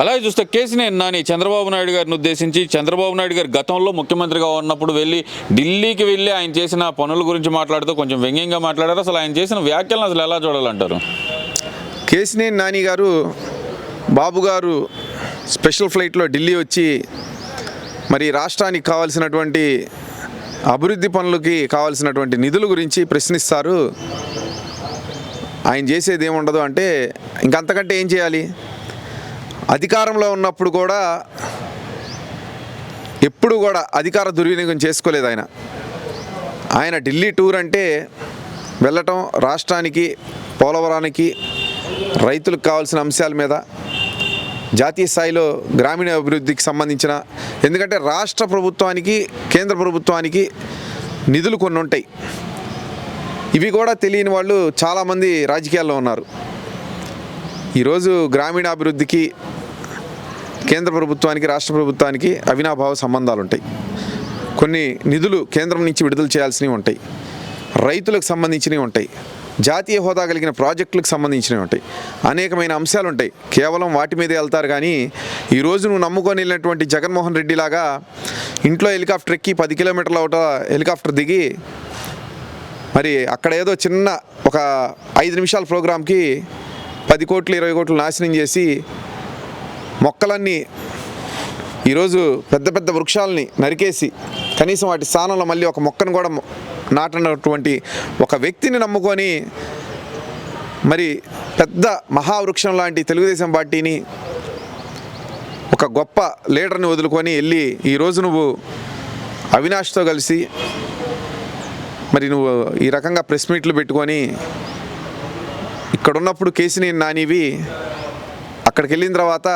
అలాగే చూస్తే కేసినేని నాని చంద్రబాబు నాయుడు గారిని ఉద్దేశించి చంద్రబాబు నాయుడు గారు గతంలో ముఖ్యమంత్రిగా ఉన్నప్పుడు వెళ్ళి ఢిల్లీకి వెళ్ళి ఆయన చేసిన పనుల గురించి మాట్లాడుతూ కొంచెం వ్యంగ్యంగా మాట్లాడారు. అసలు ఆయన చేసిన వ్యాఖ్యలను అసలు ఎలా చూడాలంటారు? కేసినేని నాని గారు బాబు గారు స్పెషల్ ఫ్లైట్లో ఢిల్లీ వచ్చి మరి రాష్ట్రానికి కావాల్సినటువంటి అభివృద్ధి పనులకి కావాల్సినటువంటి నిధుల గురించి ప్రశ్నిస్తారు. ఆయన చేసేది ఏముండదు అంటే ఇంకంతకంటే ఏం చేయాలి? అధికారంలో ఉన్నప్పుడు కూడా ఎప్పుడు కూడా అధికార దుర్వినియోగం చేసుకోలేదు ఆయన. ఆయన ఢిల్లీ టూర్ అంటే వెళ్ళటం రాష్ట్రానికి పోలవరానికి రైతులకు కావాల్సిన అంశాల మీద జాతీయ స్థాయిలో గ్రామీణ అభివృద్ధికి సంబంధించిన ఎందుకంటే రాష్ట్ర ప్రభుత్వానికి కేంద్ర ప్రభుత్వానికి నిధులు కొన్ని ఉంటాయి. ఇవి కూడా తెలియని వాళ్ళు చాలామంది రాజకీయాల్లో ఉన్నారు. ఈరోజు గ్రామీణాభివృద్ధికి కేంద్ర ప్రభుత్వానికి రాష్ట్ర ప్రభుత్వానికి అవినాభావ సంబంధాలు ఉంటాయి కొన్ని నిధులు కేంద్రం నుంచి విడుదల చేయాల్సినవి ఉంటాయి. రైతులకు సంబంధించినవి ఉంటాయి. జాతీయ హోదా కలిగిన ప్రాజెక్టులకు సంబంధించినవి ఉంటాయి. అనేకమైన అంశాలు ఉంటాయి కేవలం వాటి మీదే వెళ్తారు కానీ ఈరోజు నువ్వు నమ్ముకొని వెళ్ళినటువంటి జగన్మోహన్ రెడ్డి లాగా ఇంట్లో హెలికాప్టర్ ఎక్కి పది కిలోమీటర్ల ఒకట హెలికాప్టర్ దిగి మరి అక్కడ ఏదో చిన్న ఒక ఐదు నిమిషాల ప్రోగ్రాంకి పది కోట్లు ఇరవై కోట్లు నాశనం చేసి మొక్కలన్నీ ఈరోజు పెద్ద పెద్ద వృక్షాలని నరికేసి కనీసం వాటి స్థానంలో మళ్ళీ ఒక మొక్కను కూడా నాటినటువంటి ఒక వ్యక్తిని నమ్ముకొని మరి పెద్ద మహావృక్షం లాంటి తెలుగుదేశం పార్టీని ఒక గొప్ప లీడర్ని వదులుకొని వెళ్ళి ఈరోజు నువ్వు అవినాష్తో కలిసి మరి నువ్వు ఈ రకంగా ప్రెస్ మీట్లు పెట్టుకొని ఇక్కడున్నప్పుడు కేసినేని నానివి అక్కడికి వెళ్ళిన తర్వాత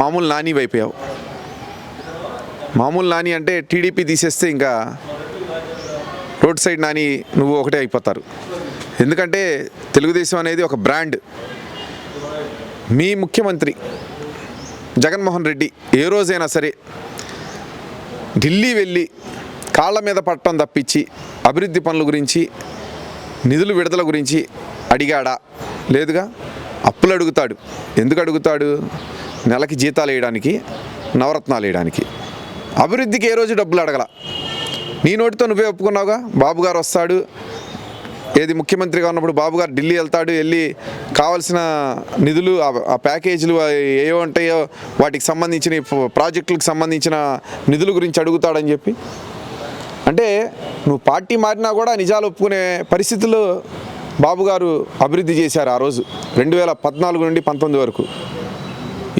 మామూలు నాని అయిపోయావు మామూలు నాని అంటే టీడీపీ తీసేస్తే ఇంకా రోడ్ సైడ్ నాని నువ్వు ఒకటే అయిపోతారు. ఎందుకంటే తెలుగుదేశం అనేది ఒక బ్రాండ్. మీ ముఖ్యమంత్రి జగన్మోహన్ రెడ్డి ఏ రోజైనా సరే ఢిల్లీ వెళ్ళి కాళ్ళ మీద పట్టడం తప్పించి అభివృద్ధి పనుల గురించి నిధులు విడుదల గురించి అడిగాడా? లేదుగా? అప్పులు అడుగుతాడు. ఎందుకు అడుగుతాడు? నెలకి జీతాలు వేయడానికి నవరత్నాలు వేయడానికి. అభివృద్ధికి ఏ రోజు డబ్బులు అడగల? నీ నోటితో నువ్వే ఒప్పుకున్నావుగా? బాబుగారు వస్తాడు. ఏది ముఖ్యమంత్రిగా ఉన్నప్పుడు బాబుగారు ఢిల్లీ వెళ్తాడు వెళ్ళి కావాల్సిన నిధులు ఆ- ప్యాకేజీలు ఏవో ఉంటాయో వాటికి సంబంధించిన ప్రాజెక్టులకు సంబంధించిన నిధుల గురించి అడుగుతాడని చెప్పి. అంటే నువ్వు పార్టీ మారినా కూడా నిజాలు ఒప్పుకునే పరిస్థితులు బాబు గారు అభివృద్ధి చేశారు ఆ రోజు రెండు వేల పద్నాలుగు నుండి పంతొమ్మిది వరకు.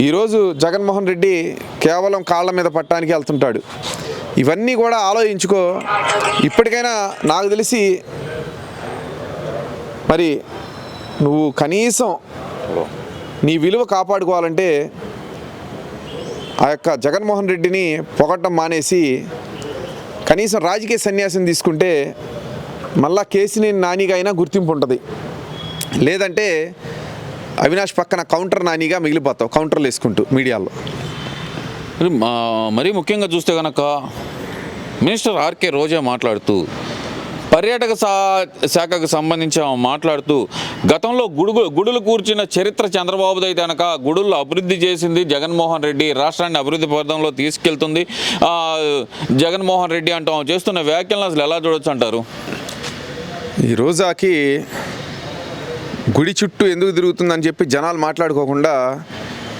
ఈరోజు జగన్మోహన్ రెడ్డి కేవలం కాళ్ళ మీద పట్టడానికి వెళ్తుంటాడు. ఇవన్నీ కూడా ఆలోచించుకో ఇప్పటికైనా నాకు తెలిసి మరి నువ్వు కనీసం నీ విలువ కాపాడుకోవాలంటే ఆ యొక్క జగన్మోహన్ రెడ్డిని పొగట్టం మానేసి కనీసం రాజకీయ సన్యాసం తీసుకుంటే మళ్ళా కేసినేని నానిగా అయినా గుర్తింపు ఉంటుంది. లేదంటే అవినాష్ పక్కన కౌంటర్ నానిగా మిగిలిపోతావు కౌంటర్లు వేసుకుంటూ మీడియాలో. మరీ ముఖ్యంగా చూస్తే కనుక మినిస్టర్ ఆర్కే రోజా మాట్లాడుతూ పర్యాటక శా శాఖకు సంబంధించి మాట్లాడుతూ గతంలో గుడుగు గుడులు కూర్చిన చరిత్ర చంద్రబాబుది అయితే కనుక గుడుల్లో అభివృద్ధి చేసింది జగన్మోహన్ రెడ్డి రాష్ట్రాన్ని అభివృద్ధి పథంలో తీసుకెళ్తుంది. జగన్మోహన్ రెడ్డి అంటాం ఆమె చేస్తున్న వ్యాఖ్యలను అసలు ఎలా చూడొచ్చు అంటారు? ఈ రోజాకి గుడి చుట్టూ ఎందుకు తిరుగుతుందని చెప్పి జనాలు మాట్లాడుకోకుండా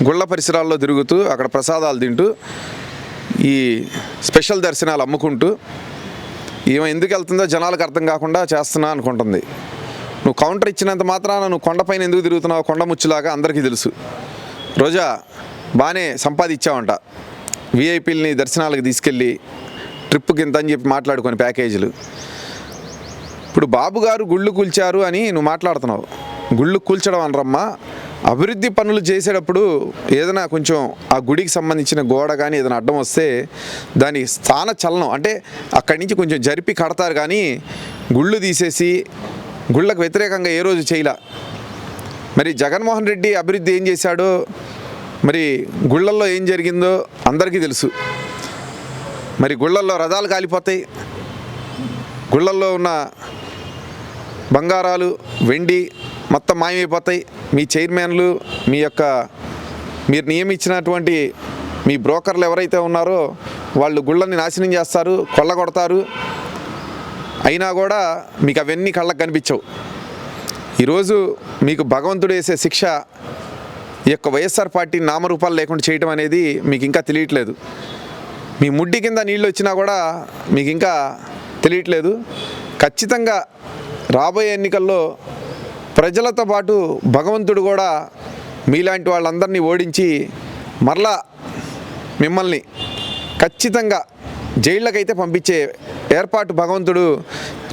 గుళ్ళ పరిసరాల్లో తిరుగుతూ అక్కడ ప్రసాదాలు తింటూ ఈ స్పెషల్ దర్శనాలు అమ్ముకుంటూ ఈమె ఎందుకు వెళ్తుందో జనాలకు అర్థం కాకుండా చేస్తున్నా అనుకుంటుంది. నువ్వు కౌంటర్ ఇచ్చినంత మాత్రాన నువ్వు కొండపైన ఎందుకు తిరుగుతున్నావు కొండ ముచ్చులాగా అందరికీ తెలుసు. రోజా బాగానే సంపాదించావంట. విఐపీలని దర్శనాలకు తీసుకెళ్ళి ట్రిప్కి ఇంత అని చెప్పి మాట్లాడుకొని ప్యాకేజీలు. ఇప్పుడు బాబు గారు గుళ్ళు కూల్చారు అని నువ్వు మాట్లాడుతున్నావు. గుళ్ళు కూల్చడం అనరమ్మా. అభివృద్ధి పనులు చేసేటప్పుడు ఏదైనా కొంచెం ఆ గుడికి సంబంధించిన గోడ కానీ ఏదైనా అడ్డం వస్తే దాని స్థాన చలనం అంటే అక్కడి నుంచి కొంచెం జరిపి కడతారు కానీ గుళ్ళు తీసేసి గుళ్ళకు వ్యతిరేకంగా ఏ రోజు చేయలే. మరి జగన్మోహన్ రెడ్డి అభివృద్ధి ఏం చేశాడో మరి గుళ్ళల్లో ఏం జరిగిందో అందరికీ తెలుసు. మరి గుళ్ళల్లో రథాలు కాలిపోతాయి. గుళ్ళల్లో ఉన్న బంగారాలు వెండి మొత్తం మాయమైపోతాయి. మీ చైర్మన్లు మీ యొక్క మీరు నియమించినటువంటి మీ బ్రోకర్లు ఎవరైతే ఉన్నారో వాళ్ళు గుళ్ళని నాశనం చేస్తారు కొల్లగొడతారు. అయినా కూడా మీకు అవన్నీ కళ్ళకు కనిపించవు. ఈరోజు మీకు భగవంతుడు వేసే శిక్ష ఈ యొక్క వైఎస్ఆర్ పార్టీ నామరూపాలు లేకుండా చేయటం అనేది మీకు ఇంకా తెలియట్లేదు. మీ ముడ్డి కింద నీళ్ళు వచ్చినా కూడా మీకు ఇంకా తెలియట్లేదు. ఖచ్చితంగా రాబోయే ఎన్నికల్లో ప్రజలతో పాటు భగవంతుడు కూడా మీలాంటి వాళ్ళందరినీ ఓడించి మరలా మిమ్మల్ని ఖచ్చితంగా జైళ్ళకైతే పంపించే ఏర్పాటు భగవంతుడు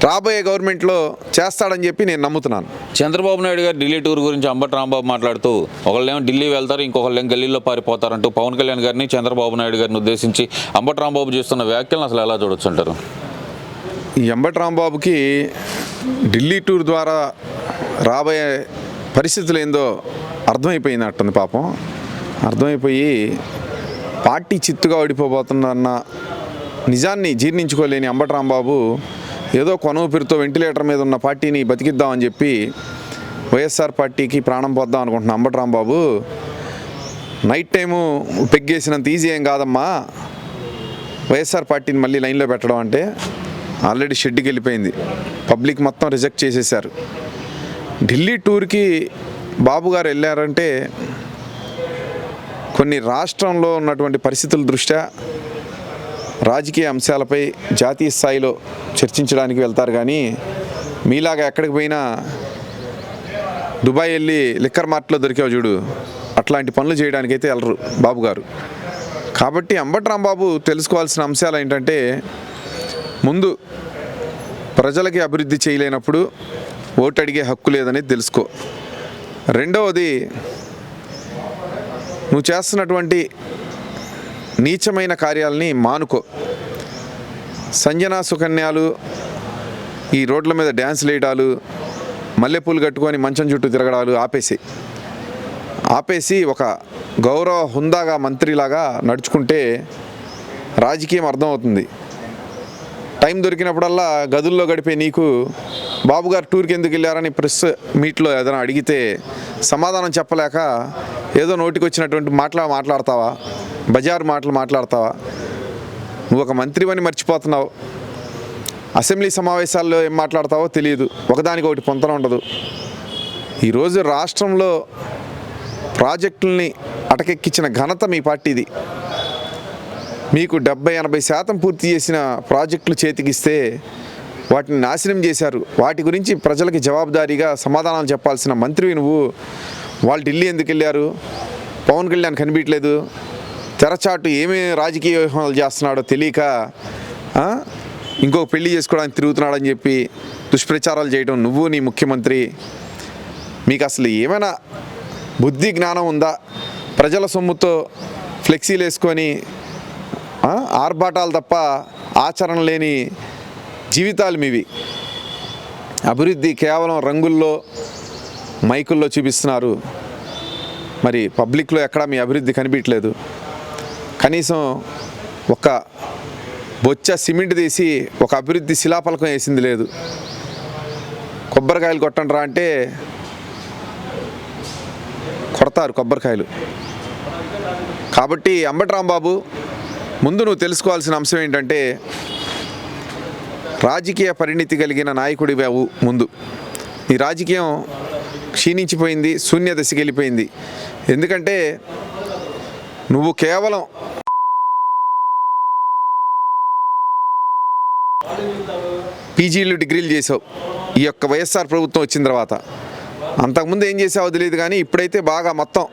రాబోయే గవర్నమెంట్లో చేస్తాడని చెప్పి నేను నమ్ముతున్నాను. చంద్రబాబు నాయుడు గారు ఢిల్లీ టూర్ గురించి అంబటి రాంబాబు మాట్లాడుతూ ఒకళ్ళేమో ఢిల్లీ వెళ్తారు ఇంకొకళ్ళేమో గల్లీలో పారిపోతారంటూ పవన్ కళ్యాణ్ గారిని చంద్రబాబు నాయుడు గారిని ఉద్దేశించి అంబటి రాంబాబు చేస్తున్న వ్యాఖ్యలను అసలు ఎలా చూడొచ్చు అంటారు? ఈ అంబటి రాంబాబుకి ఢిల్లీ టూర్ ద్వారా రాబోయే పరిస్థితులు ఏందో అర్థమైపోయినట్టుంది పాపం. అర్థమైపోయి పార్టీ చిత్తుగా ఓడిపోబోతుందన్న నిజాన్ని జీర్ణించుకోలేని అంబటి రాంబాబు ఏదో కొనూపిరితో వెంటిలేటర్ మీద ఉన్న పార్టీని బతికిద్దామని చెప్పి వైఎస్ఆర్ పార్టీకి ప్రాణం పోద్దాం అనుకుంటున్న అంబటి రాంబాబు నైట్ టైము పెగ్గేసినంత ఈజీ ఏం కాదమ్మా? వైఎస్ఆర్ పార్టీని మళ్ళీ లైన్లో పెట్టడం అంటే ఆల్రెడీ షెడ్కి వెళ్ళిపోయింది. పబ్లిక్ మొత్తం రిజెక్ట్ చేసేసారు. ఢిల్లీ టూర్కి బాబు గారు వెళ్ళారంటే కొన్ని రాష్ట్రంలో ఉన్నటువంటి పరిస్థితుల దృష్ట్యా రాజకీయ అంశాలపై జాతీయ స్థాయిలో చర్చించడానికి వెళ్తారు కానీ మీలాగా ఎక్కడికి పోయినా దుబాయ్ వెళ్ళి లిక్కర్ మార్ట్లో దొరికావు చూడు. అట్లాంటి పనులు చేయడానికైతే వెళ్ళరు బాబు గారు. కాబట్టి అంబటి రాంబాబు తెలుసుకోవాల్సిన అంశాలు ఏంటంటే ముందు ప్రజలకి అభివృద్ధి చేయలేనప్పుడు ఓటు అడిగే హక్కు లేదని తెలుసుకో. రెండవది నువ్వు చేస్తున్నటువంటి నీచమైన కార్యాలని మానుకో. సంజన సుకన్యాలు ఈ రోడ్ల మీద డ్యాన్స్ వేయడాలు మల్లెపూలు కట్టుకొని మంచం చుట్టూ తిరగడాలు ఆపేసి ఆపేసి ఒక గౌరవ హుందాగా మంత్రిలాగా నడుచుకుంటే రాజకీయం అర్థమవుతుంది. టైం దొరికినప్పుడల్లా గదుల్లో గడిపే నీకు బాబుగారు టూర్కి ఎందుకు వెళ్ళారని ప్రెస్ మీట్లో ఏదైనా అడిగితే సమాధానం చెప్పలేక ఏదో నోటికి వచ్చినటువంటి మాటలు మాట్లాడతావా? బజారు మాటలు మాట్లాడతావా? నువ్వు ఒక మంత్రివని మర్చిపోతున్నావు. అసెంబ్లీ సమావేశాల్లో ఏం మాట్లాడతావో తెలియదు. ఒకదానికి ఒకటి పొంతన ఉండదు. ఈరోజు రాష్ట్రంలో ప్రాజెక్టుల్ని అటకెక్కించిన ఘనత మీ పార్టీది. మీకు డెబ్బై ఎనభై శాతం పూర్తి చేసిన ప్రాజెక్టులు చేతికిస్తే వాటిని నాశనం చేశారు. వాటి గురించి ప్రజలకి జవాబుదారీగా సమాధానాలు చెప్పాల్సిన మంత్రివి నువ్వు. వాళ్ళు ఢిల్లీ ఎందుకు వెళ్ళారు? పవన్ కళ్యాణ్ కనిపించలేదు. తెరచాటు ఏమేమి రాజకీయ వ్యూహాలు చేస్తున్నాడో తెలియక ఇంకొక పెళ్ళి చేసుకోవడానికి తిరుగుతున్నాడని చెప్పి దుష్ప్రచారాలు చేయడం నువ్వు నీ ముఖ్యమంత్రి. మీకు అసలు ఏమైనా బుద్ధి జ్ఞానం ఉందా? ప్రజల సొమ్ముతో ఫ్లెక్సీలు వేసుకొని ఆర్భాటాలు తప్ప ఆచరణ లేని జీవితాలు మీవి. అభివృద్ధి కేవలం రంగుల్లో మైకుల్లో చూపిస్తున్నారు. మరి పబ్లిక్లో ఎక్కడా మీ అభివృద్ధి కనిపించలేదు కనీసం ఒక బొచ్చ సిమెంట్ తీసి ఒక అభివృద్ధి శిలాఫలకం వేసింది లేదు. కొబ్బరికాయలు కొట్టండి రా అంటే కొడతారు కొబ్బరికాయలు. కాబట్టి అంబటి రాంబాబు ముందు నువ్వు తెలుసుకోవాల్సిన అంశం ఏంటంటే రాజకీయ పరిణితి కలిగిన నాయకుడి బావు ముందు. ఈ రాజకీయం క్షీణించిపోయింది శూన్య దశకి వెళ్ళిపోయింది. ఎందుకంటే నువ్వు కేవలం పీజీలు డిగ్రీలు చేసావు. ఈ యొక్క వైఎస్ఆర్ ప్రభుత్వం వచ్చిన తర్వాత. అంతకుముందు ఏం చేసావో తెలియదు కానీ ఇప్పుడైతే బాగా మొత్తం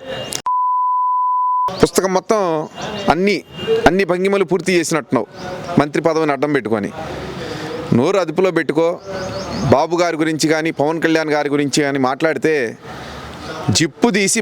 పుస్తకం మొత్తం అన్ని అన్ని భంగిమలు పూర్తి చేసినట్టున్నావు. మంత్రి పదవిని అడ్డం పెట్టుకొని. నోరు అదుపులో పెట్టుకో. బాబు గారి గురించి కానీ పవన్ కళ్యాణ్ గారి గురించి కానీ మాట్లాడితే జిప్పు తీసి